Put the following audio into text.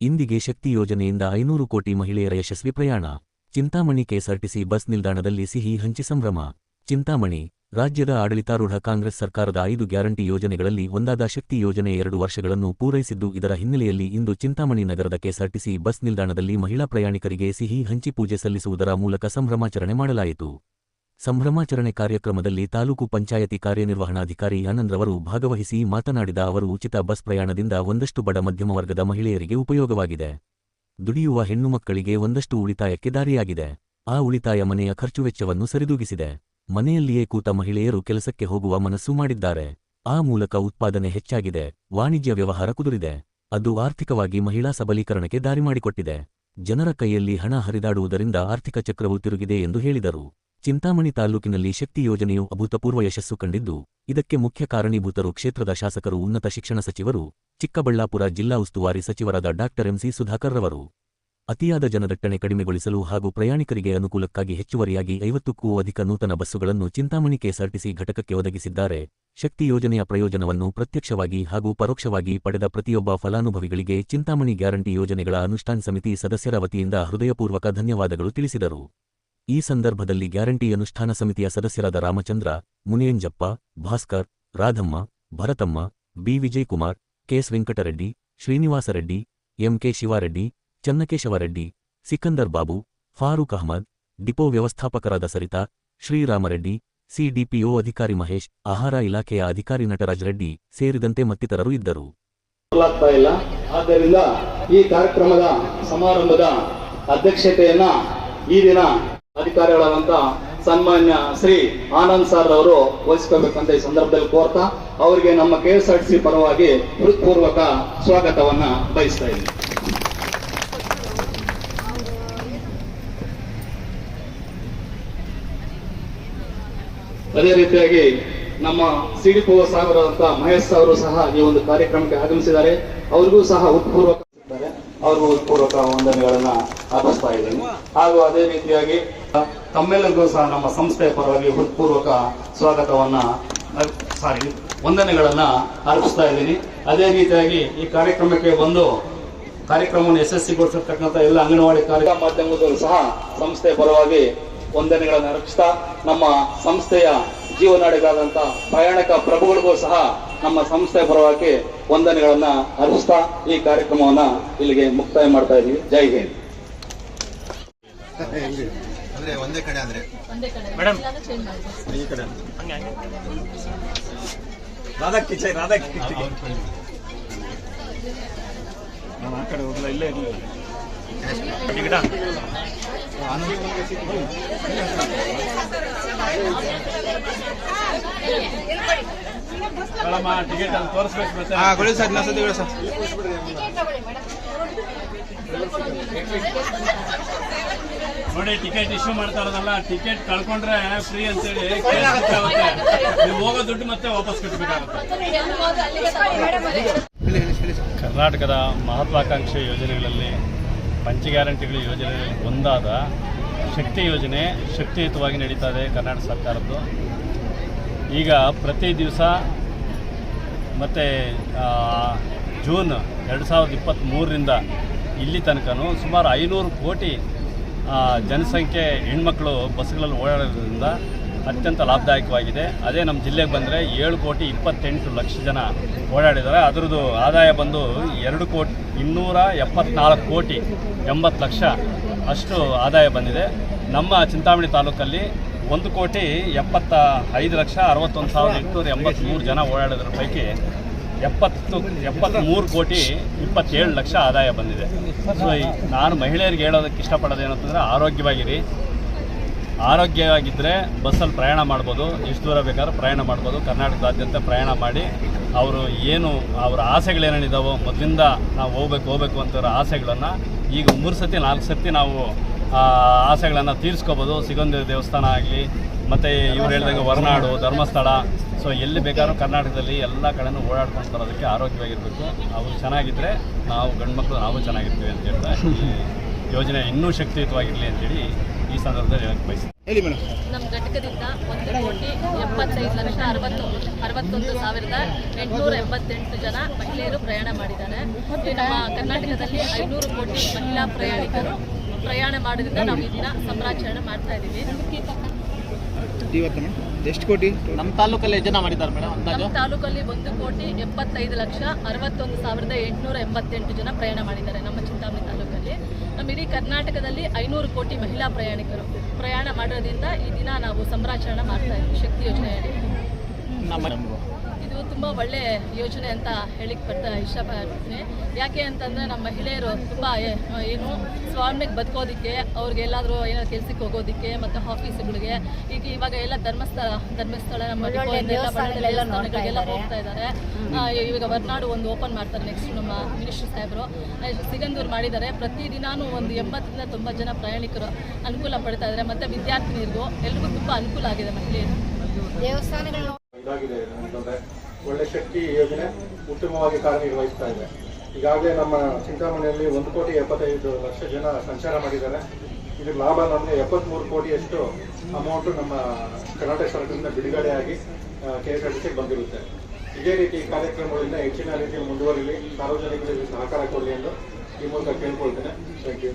ಇಂದಿಗೆ ಶಕ್ತಿ ಯೋಜನೆಯಿಂದ ಐನೂರು ಕೋಟಿ ಮಹಿಳೆಯರ ಯಶಸ್ವಿ ಪ್ರಯಾಣ. ಚಿಂತಾಮಣಿ ಕೆಎಸ್ಆರ್ಟಿಸಿ ಬಸ್ ನಿಲ್ದಾಣದಲ್ಲಿ ಸಿಹಿ ಹಂಚಿ ಸಂಭ್ರಮ. ಚಿಂತಾಮಣಿ, ರಾಜ್ಯದ ಆಡಳಿತಾರೂಢ ಕಾಂಗ್ರೆಸ್ ಸರ್ಕಾರದ ಐದು ಗ್ಯಾರಂಟಿ ಯೋಜನೆಗಳಲ್ಲಿ ಒಂದಾದ ಶಕ್ತಿ ಯೋಜನೆ ಎರಡು ವರ್ಷಗಳನ್ನು ಪೂರೈಸಿದ್ದು ಇದರ ಹಿನ್ನೆಲೆಯಲ್ಲಿ ಇಂದು ಚಿಂತಾಮಣಿ ನಗರದ ಕೆಎಸ್ಆರ್ಟಿಸಿ ಬಸ್ ನಿಲ್ದಾಣದಲ್ಲಿ ಮಹಿಳಾ ಪ್ರಯಾಣಿಕರಿಗೆ ಸಿಹಿ ಹಂಚಿ ಪೂಜೆ ಸಲ್ಲಿಸುವುದರ ಮೂಲಕ ಸಂಭ್ರಮಾಚರಣೆ ಮಾಡಲಾಯಿತು. ಸಂಭ್ರಮಾಚರಣೆ ಕಾರ್ಯಕ್ರಮದಲ್ಲಿ ತಾಲೂಕು ಪಂಚಾಯತಿ ಕಾರ್ಯನಿರ್ವಹಣಾಧಿಕಾರಿ ಆನಂದ್ರವರು ಭಾಗವಹಿಸಿ ಮಾತನಾಡಿದ ಅವರು, ಉಚಿತ ಬಸ್ ಪ್ರಯಾಣದಿಂದ ಒಂದಷ್ಟು ಬಡ ಮಧ್ಯಮ ವರ್ಗದ ಮಹಿಳೆಯರಿಗೆ ಉಪಯೋಗವಾಗಿದೆ. ದುಡಿಯುವ ಹೆಣ್ಣುಮಕ್ಕಳಿಗೆ ಒಂದಷ್ಟು ಉಳಿತಾಯಕ್ಕೆ ದಾರಿಯಾಗಿದೆ. ಆ ಉಳಿತಾಯ ಮನೆಯ ಖರ್ಚು ವೆಚ್ಚವನ್ನು ಸರಿದೂಗಿಸಿದೆ. ಮನೆಯಲ್ಲಿಯೇ ಕೂತ ಮಹಿಳೆಯರು ಕೆಲಸಕ್ಕೆ ಹೋಗುವ ಮನಸ್ಸು ಮಾಡಿದ್ದಾರೆ. ಆ ಮೂಲಕ ಉತ್ಪಾದನೆ ಹೆಚ್ಚಾಗಿದೆ. ವಾಣಿಜ್ಯ ವ್ಯವಹಾರ ಕುದುರಿದೆ. ಅದು ಆರ್ಥಿಕವಾಗಿ ಮಹಿಳಾ ಸಬಲೀಕರಣಕ್ಕೆ ದಾರಿ ಮಾಡಿಕೊಟ್ಟಿದೆ. ಜನರ ಕೈಯಲ್ಲಿ ಹಣ ಹರಿದಾಡುವುದರಿಂದ ಆರ್ಥಿಕ ಚಕ್ರವು ತಿರುಗಿದೆ ಎಂದು ಹೇಳಿದರು. ಚಿಂತಾಮಣಿ ತಾಲೂಕಿನಲ್ಲಿ ಶಕ್ತಿ ಯೋಜನೆಯು ಅಭೂತಪೂರ್ವ ಯಶಸ್ಸು ಕಂಡಿದ್ದು, ಇದಕ್ಕೆ ಮುಖ್ಯ ಕಾರಣೀಭೂತರು ಕ್ಷೇತ್ರದ ಶಾಸಕರು, ಉನ್ನತ ಶಿಕ್ಷಣ ಸಚಿವರು, ಚಿಕ್ಕಬಳ್ಳಾಪುರ ಜಿಲ್ಲಾ ಉಸ್ತುವಾರಿ ಸಚಿವರಾದ ಡಾಕ್ಟರ್ ಎಂಸಿ ಸುಧಾಕರ್ ರವರು. ಅತಿಯಾದ ಜನದಟ್ಟಣೆ ಕಡಿಮೆಗೊಳಿಸಲು ಹಾಗೂ ಪ್ರಯಾಣಿಕರಿಗೆ ಅನುಕೂಲಕ್ಕಾಗಿ ಹೆಚ್ಚುವರಿಯಾಗಿ ಐವತ್ತಕ್ಕೂ ಅಧಿಕ ನೂತನ ಬಸ್ಸುಗಳನ್ನು ಚಿಂತಾಮಣಿ ಕೆಎಸ್ಆರ್ಟಿಸಿ ಘಟಕಕ್ಕೆ ಒದಗಿಸಿದ್ದಾರೆ. ಶಕ್ತಿ ಯೋಜನೆಯ ಪ್ರಯೋಜನವನ್ನು ಪ್ರತ್ಯಕ್ಷವಾಗಿ ಹಾಗೂ ಪರೋಕ್ಷವಾಗಿ ಪಡೆದ ಪ್ರತಿಯೊಬ್ಬ ಫಲಾನುಭವಿಗಳಿಗೆ ಚಿಂತಾಮಣಿ ಗ್ಯಾರಂಟಿ ಯೋಜನೆಗಳ ಅನುಷ್ಠಾನ ಸಮಿತಿ ಸದಸ್ಯರ ವತಿಯಿಂದ ಹೃದಯಪೂರ್ವಕ ಧನ್ಯವಾದಗಳು ತಿಳಿಸಿದರು. ಈ ಸಂದರ್ಭದಲ್ಲಿ ಗ್ಯಾರಂಟಿ ಅನುಷ್ಠಾನ ಸಮಿತಿಯ ಸದಸ್ಯರಾದ Ramachandra, Muniyanjappa, Bhaskar, Radhamma, Bharatamma, B. Vijayakumar KS Venkatareddy Srinivasareddy MK Shivareddy, Channakeshavareddy, Sikandar Babu, Farooq Ahmad, depot ವ್ಯವಸ್ಥಾಪಕರಾದ Saritha, Sriramareddy, CDPO ಅಧಿಕಾರಿ ಮಹೇಶ್, ಆಹಾರ ಇಲಾಖೆಯ ಅಧಿಕಾರಿ ನಟರಾಜ್ ರೆಡ್ಡಿ ಸೇರಿದಂತೆ ಮತ್ತಿತರರು ಇದ್ದರು. ಆದ್ದರಿಂದ ಈ ಕಾರ್ಯಕ್ರಮದ ಸಮಾರಂಭದ ಅಧ್ಯಕ್ಷತೆಯನ್ನ ಈ ದಿನ ಅಧಿಕಾರಿಗಳಾದಂತ ಸನ್ಮಾನ್ಯ ಶ್ರೀ ಆನಂದ್ ಸರ್ ಅವರು ವಹಿಸ್ಕೋಬೇಕಂತ ಈ ಸಂದರ್ಭದಲ್ಲಿ ಕೋರ್ತಾ ಅವರಿಗೆ ನಮ್ಮ ಕೆಎಸ್ಆರ್ಟಿಸಿ ಪರವಾಗಿ ಹೃತ್ಪೂರ್ವಕ ಸ್ವಾಗತವನ್ನ ಬಯಸ್ತಾ ಇದ್ದೀನಿ ಅದೇ ರೀತಿಯಾಗಿ ನಮ್ಮ ಸಿಡಿಪೋ ಸಾಗರದಂತ ಮಹೇಶ್ ಅವರು ಸಹ ಈ ಒಂದು ಕಾರ್ಯಕ್ರಮಕ್ಕೆ ಆಗಮಿಸಿದ್ದಾರೆ ಅವ್ರಿಗೂ ಸಹ ಉತ್ಪೂರ್ವಕ ಇದ್ದಾರೆ. ಅವ್ರಿಗೂ ಉತ್ಪೂರ್ವಕ ವಂದನೆಗಳನ್ನ ಅರ್ಪಿಸ್ತಾ ಇದ್ದೀನಿ ಹಾಗೂ ಅದೇ ರೀತಿಯಾಗಿ ತಮ್ಮೆಲ್ಲರಿಗೂ ಸಹ ನಮ್ಮ ಸಂಸ್ಥೆಯ ಪರವಾಗಿ ಹೃತ್ಪೂರ್ವಕ ಸ್ವಾಗತವನ್ನ ಸಾರಿ ವಂದನೆಗಳನ್ನ ಅರ್ಪಿಸ್ತಾ ಇದ್ದೀನಿ. ಅದೇ ರೀತಿಯಾಗಿ ಈ ಕಾರ್ಯಕ್ರಮಕ್ಕೆ ಬಂದು ಕಾರ್ಯಕ್ರಮವನ್ನು ಯಶಸ್ವಿಗೊಳಿಸಿರ್ತಕ್ಕಂಥ ಎಲ್ಲ ಅಂಗನವಾಡಿ ಕಾರ್ಯ ಮಾಧ್ಯಮದಲ್ಲೂ ಸಹ ಸಂಸ್ಥೆಯ ಪರವಾಗಿ ವಂದನೆಗಳನ್ನು ಅರ್ಪಿಸ್ತಾ, ನಮ್ಮ ಸಂಸ್ಥೆಯ ಜೀವನಾಡಿಗಳಾದಂಥ ಪ್ರಯಾಣಿಕ ಪ್ರಭುಗಳಿಗೂ ಸಹ ನಮ್ಮ ಸಂಸ್ಥೆಯ ಪರವಾಗಿ ವಂದನೆಗಳನ್ನ ಅರ್ಪಿಸ್ತಾ ಈ ಕಾರ್ಯಕ್ರಮವನ್ನ ಇಲ್ಲಿಗೆ ಮುಕ್ತಾಯ ಮಾಡ್ತಾ ಇದ್ದೀವಿ. ಜೈ ಹಿಂದ್. ಅಂದ್ರೆ ಒಂದೇ ಕಡೆ ಅಂದ್ರೆ ಒಂದೇ ಕಡೆ. ಇಲ್ಲಾಂದ್ರೆ change ನಾನು ಆ ಕಡೆ ಹಾ ಕೊಡಿ ಸರ್. ಇನ್ನೊಂದ್ಸತಿ ಕೊಡಿ ಸರ್ ನೋಡಿ ಟಿಕೆಟ್ ಇಶ್ಯೂ ಮಾಡ್ತಾ ಇರೋದಲ್ಲ ಟಿಕೆಟ್ ಕಳ್ಕೊಂಡ್ರೆ ಫ್ರೀ ಅಂತೇಳಿ ಹೇಳಿ ನೀವು ಹೋಗೋ ದುಡ್ಡು ಮತ್ತೆ ವಾಪಸ್ ಕಟ್ಟಬೇಕಾಗುತ್ತೆ ಕರ್ನಾಟಕದ ಮಹತ್ವಾಕಾಂಕ್ಷೆ ಯೋಜನೆಗಳಲ್ಲಿ ಪಂಚ ಗ್ಯಾರಂಟಿಗಳ ಯೋಜನೆಗಳಲ್ಲಿ ಒಂದಾದ ಶಕ್ತಿ ಯೋಜನೆ ಶಕ್ತಿಯುತವಾಗಿ ನಡೀತಾ ಇದೆ ಕರ್ನಾಟಕ ಸರ್ಕಾರದ್ದು. ಈಗ ಪ್ರತಿ ದಿವಸ ಮತ್ತು ಜೂನ್ ಎರಡು ಸಾವಿರದ ಇಪ್ಪತ್ತ್ಮೂರರಿಂದ ಇಲ್ಲಿ ತನಕನೂ ಸುಮಾರು ಐನೂರು ಕೋಟಿ ಜನಸಂಖ್ಯೆ ಹೆಣ್ಮಕ್ಳು ಬಸ್ಗಳಲ್ಲಿ ಓಡಾಡೋದ್ರಿಂದ ಅತ್ಯಂತ ಲಾಭದಾಯಕವಾಗಿದೆ. ಅದೇ ನಮ್ಮ ಜಿಲ್ಲೆಗೆ ಬಂದರೆ ಏಳು ಕೋಟಿ ಇಪ್ಪತ್ತೆಂಟು ಲಕ್ಷ ಜನ ಓಡಾಡಿದ್ದಾರೆ. ಅದರದ್ದು ಆದಾಯ ಬಂದು ಎರಡು ಕೋಟಿ ಇನ್ನೂರ ಎಪ್ಪತ್ನಾಲ್ಕು ಕೋಟಿ ಎಂಬತ್ತು ಲಕ್ಷ ಅಷ್ಟು ಆದಾಯ ಬಂದಿದೆ. ನಮ್ಮ ಚಿಂತಾಮಣಿ ತಾಲೂಕಲ್ಲಿ ಒಂದು ಕೋಟಿ ಎಪ್ಪತ್ತ ಐದು ಲಕ್ಷ ಅರವತ್ತೊಂದು ಸಾವಿರದ ಎಂಟುನೂರ ಎಂಬತ್ತ್ಮೂರು ಜನ ಓಡಾಡೋದ್ರ ಪೈಕಿ ಎಪ್ಪತ್ತು ಎಪ್ಪತ್ತ್ಮೂರು ಕೋಟಿ, ಇಪ್ಪತ್ತೇಳು ಲಕ್ಷ ಆದಾಯ ಬಂದಿದೆ. ಸೊ ನಾನು ಮಹಿಳೆಯರಿಗೆ ಹೇಳೋದಕ್ಕೆ ಇಷ್ಟಪಡೋದು ಏನಂತಂದರೆ ಆರೋಗ್ಯವಾಗಿರಿ. ಆರೋಗ್ಯವಾಗಿದ್ದರೆ ಬಸ್ಸಲ್ಲಿ ಪ್ರಯಾಣ ಮಾಡ್ಬೋದು. ಎಷ್ಟು ದೂರ ಬೇಕಾದ್ರೂ ಪ್ರಯಾಣ ಮಾಡ್ಬೋದು. ಕರ್ನಾಟಕದಾದ್ಯಂತ ಪ್ರಯಾಣ ಮಾಡಿ ಅವರು ಏನು, ಅವರ ಆಸೆಗಳೇನೇನಿದ್ದಾವೋ ಮೊದಲಿಂದ ನಾವು ಹೋಗ್ಬೇಕು ಹೋಗ್ಬೇಕು ಅಂತಿರೋ ಆಸೆಗಳನ್ನು ಈಗ ಮೂರು ಸತಿ, ನಾಲ್ಕು ಸತಿ ನಾವು ಆಸೆಗಳನ್ನು ತೀರಿಸ್ಕೋಬೋದು. ಸಿಗೊಂದು ದೇವಸ್ಥಾನ ಆಗಲಿ, ಮತ್ತು ಇವ್ರು ಹೇಳಿದಾಗ ಹೊರನಾಡು, ಧರ್ಮಸ್ಥಳ ಸೊ ಎಲ್ಲಿ ಬೇಕಾದ್ರೂ ಕರ್ನಾಟಕದಲ್ಲಿ ಎಲ್ಲ ಕಡೆನೂ ಓಡಾಡ್ಕೊಂಡು ಬರೋದಕ್ಕೆ ಆರೋಗ್ಯವಾಗಿರಬೇಕು. ಅವರು ಚೆನ್ನಾಗಿದ್ದರೆ ನಾವು ಗಂಡ್ಮಕ್ಳು ನಾವು ಚೆನ್ನಾಗಿರ್ತೀವಿ ಅಂತ ಹೇಳ್ತಾ ಈ ಯೋಜನೆ ಇನ್ನೂ ಶಕ್ತಿಯುತವಾಗಿರಲಿ ಅಂತೇಳಿ ಈ ಸಂದರ್ಭದಲ್ಲಿ ಹೇಳಕ್ಕೆ ಬಯಸ್ತೀನಿ. ಹೇಳಿ ಮೇಡಮ್. ನಮ್ಮ ಘಟಕದಿಂದ ಒಂದು ಕೋಟಿ ಎಪ್ಪತ್ತೈದು ಲಕ್ಷ ಅರವತ್ತು ಅರವತ್ತೊಂದು ಸಾವಿರದ ಎಂಟುನೂರ ಎಂಬತ್ತೆಂಟು ಜನ ಮಹಿಳೆಯರು ಪ್ರಯಾಣ ಮಾಡಿದ್ದಾರೆ. ನಮ್ಮ ಕರ್ನಾಟಕದಲ್ಲಿ ಐನೂರು ಕೋಟಿ ಮಹಿಳಾ ಪ್ರಯಾಣಿಕರು ಪ್ರಯಾಣ ಮಾಡೋದ್ರಿಂದ ನಾವು ಈ ದಿನ ಸಂಭ್ರಾಚರಣೆ ಮಾಡ್ತಾ ಇದ್ದೀವಿ. ಎಷ್ಟು ಕೋಟಿ? ನಮ್ಮ ತಾಲೂಕಲ್ಲಿ ಎಷ್ಟು ಜನ ಮಾಡಿದ್ದಾರೆ ಮೇಡಮ್ ಅಂದಾಜು? ನಮ್ಮ ತಾಲೂಕಲ್ಲಿ ಒಂದು ಕೋಟಿ ಎಪ್ಪತ್ತೈದು ಲಕ್ಷ ಅರವತ್ತೊಂದು ಸಾವಿರದ ಎಂಟುನೂರ ಎಂಬತ್ತೆಂಟು ಜನ ಪ್ರಯಾಣ ಮಾಡಿದ್ದಾರೆ ನಮ್ಮ ಚಿಂತಾಮಣಿ ತಾಲೂಕಲ್ಲಿ. ನಮ್ಮ ಇಡೀ ಕರ್ನಾಟಕದಲ್ಲಿ ಐನೂರು ಕೋಟಿ ಮಹಿಳಾ ಪ್ರಯಾಣಿಕರು ಪ್ರಯಾಣ ಮಾಡೋದ್ರಿಂದ ಈ ದಿನ ನಾವು ಸಂಭ್ರಾಚರಣೆ ಮಾಡ್ತಾ ಇದ್ದೀವಿ ಶಕ್ತಿ ಯೋಜನೆಯಲ್ಲಿ ನಮ್ಮ ತುಂಬ ಒಳ್ಳೆ ಯೋಜನೆ ಅಂತ ಹೇಳಿಕ್ ಬರ್ತಾ ಇಷ್ಟಪಡ್ತೀನಿ. ಯಾಕೆ ಅಂತಂದರೆ ನಮ್ಮ ಮಹಿಳೆಯರು ತುಂಬ ಏನು ಸ್ವಾಮಿಗೆ ಬದುಕೋದಕ್ಕೆ ಅವ್ರಿಗೆ ಎಲ್ಲಾದರೂ ಏನಾದ್ರು ಕೆಲ್ಸಕ್ಕೆ ಹೋಗೋದಕ್ಕೆ ಮತ್ತು ಆಫೀಸ್ಗಳಿಗೆ ಈಗ ಇವಾಗ ಎಲ್ಲ ಧರ್ಮಸ್ಥಳ ಧರ್ಮಸ್ಥಳ ನಮ್ಮ ಎಲ್ಲ ದೇವಸ್ಥಾನಗಳಿಗೆಲ್ಲ ಹೋಗ್ತಾ ಇದ್ದಾರೆ. ಇವಾಗ ಹೊರನಾಡು ಒಂದು ಓಪನ್ ಮಾಡ್ತಾರೆ ನೆಕ್ಸ್ಟ್ ನಮ್ಮ ಮಿನಿಸ್ಟರ್ ಸಾಹೇಬರು. ಸಿಗಂದೂರು ಮಾಡಿದ್ದಾರೆ. ಪ್ರತಿದಿನಾನು ಒಂದು ಎಂಬತ್ತರಿಂದ ತುಂಬಾ ಜನ ಪ್ರಯಾಣಿಕರು ಅನುಕೂಲ ಪಡ್ತಾ ಇದ್ದಾರೆ. ಮತ್ತು ವಿದ್ಯಾರ್ಥಿನಿಯರಿಗೂ ಎಲ್ರಿಗೂ ತುಂಬ ಅನುಕೂಲ ಆಗಿದೆ ಮಹಿಳೆಯರು. ಇದಾಗಿದೆ ಅಂತಂದ್ರೆ ಒಳ್ಳೆ ಶಕ್ತಿ ಯೋಜನೆ ಉತ್ತಮವಾಗಿ ಕಾರ್ಯನಿರ್ವಹಿಸ್ತಾ ಇದೆ. ಈಗಾಗಲೇ ನಮ್ಮ ಚಿಂತಾಮಣಿಯಲ್ಲಿ ಒಂದು ಕೋಟಿ ಎಪ್ಪತ್ತೈದು ಲಕ್ಷ ಜನ ಸಂಚಾರ ಮಾಡಿದ್ದಾರೆ. ಇದ್ರ ಲಾಭ ನಮಗೆ ಎಪ್ಪತ್ಮೂರು ಕೋಟಿಯಷ್ಟು ಅಮೌಂಟು ನಮ್ಮ ಕರ್ನಾಟಕ ಸರ್ಕಾರದಿಂದ ಬಿಡುಗಡೆಯಾಗಿ ಕೆ ಎಸ್ ಬಂದಿರುತ್ತೆ. ಇದೇ ರೀತಿ ಈ ಕಾರ್ಯಕ್ರಮಗಳಿಂದ ಹೆಚ್ಚಿನ ರೀತಿಯಲ್ಲಿ ಮುಂದುವರಿಲಿ. ಸಾರ್ವಜನಿಕರಿಗೆ ಸಹಕಾರ ಕೊಡಲಿ ಎಂದು ಈ ಮೂಲಕ ಕೇಳ್ಕೊಳ್ತೇನೆ. Thank you